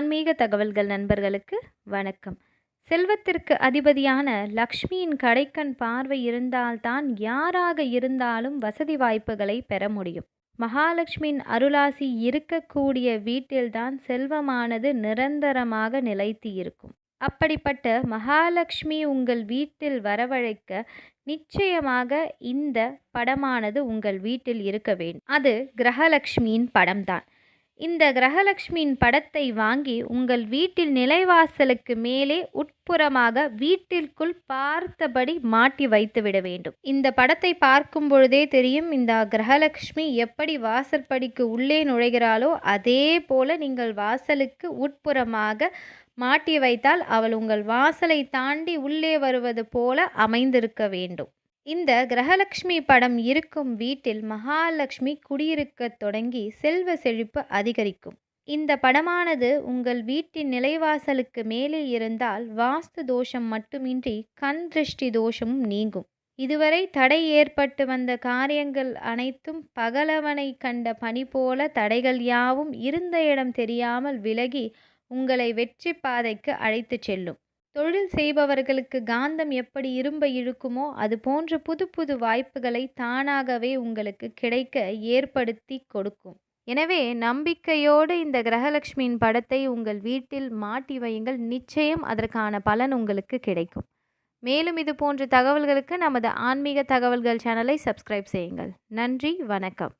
ஆன்மீக தகவல்கள் நண்பர்களுக்கு வணக்கம். செல்வத்திற்கு அதிபதியான லக்ஷ்மியின் கடைக்கண் பார்வை இருந்தால்தான் யாராக இருந்தாலும் வசதி வாய்ப்புகளை பெற முடியும். மகாலட்சுமியின் அருளாசி இருக்கக்கூடிய வீட்டில்தான் செல்வமானது நிரந்தரமாக நிலைத்து இருக்கும். அப்படிப்பட்ட மகாலட்சுமி உங்கள் வீட்டில் வரவழைக்க நிச்சயமாக இந்த படமானது உங்கள் வீட்டில் இருக்க வேண்டும். அது கிரகலட்சுமியின் படம்தான். இந்த கிரகலட்சுமியின் படத்தை வாங்கி உங்கள் வீட்டில் நிலைவாசலுக்கு மேலே உட்புறமாக வீட்டிற்குள் பார்த்தபடி மாட்டி வைத்து விட வேண்டும். இந்த படத்தை பார்க்கும் பொழுதே தெரியும் இந்த கிரகலட்சுமி எப்படி வாசற்படிக்கு உள்ளே நுழைகிறாளோ அதே போல நீங்கள் வாசலுக்கு உட்புறமாக மாட்டி வைத்தால் அவள் உங்கள் வாசலை தாண்டி உள்ளே வருவது போல அமைந்திருக்க வேண்டும். இந்த கிரகலட்சுமி படம் இருக்கும் வீட்டில் மகாலட்சுமி குடியிருக்கத் தொடங்கி செல்வ செழிப்பு அதிகரிக்கும். இந்த படமானது உங்கள் வீட்டின் நிலைவாசலுக்கு மேலே இருந்தால் வாஸ்து தோஷம் மட்டுமின்றி கண் திருஷ்டி தோஷமும் நீங்கும். இதுவரை தடை ஏற்பட்டு வந்த காரியங்கள் அனைத்தும் பகலவனை கண்ட பனி போல தடைகள் யாவும் இருந்த இடம் தெரியாமல் விலகி உங்களை வெற்றி பாதைக்கு அழைத்துச் செல்லும். தொழில் செய்பவர்களுக்கு காந்தம் எப்படி இரும்பை இழுக்குமோ அது போன்ற புது புது வாய்ப்புகளை தானாகவே உங்களுக்கு கிடைக்க ஏற்படுத்தி கொடுக்கும். எனவே நம்பிக்கையோடு இந்த கிரகலட்சுமியின் படத்தை உங்கள் வீட்டில் மாட்டி வையுங்கள். நிச்சயம் அதற்கான பலன் உங்களுக்கு கிடைக்கும். மேலும் இது போன்ற தகவல்களுக்கு நமது ஆன்மீக தகவல்கள் சேனலை சப்ஸ்கிரைப் செய்யுங்கள். நன்றி வணக்கம்.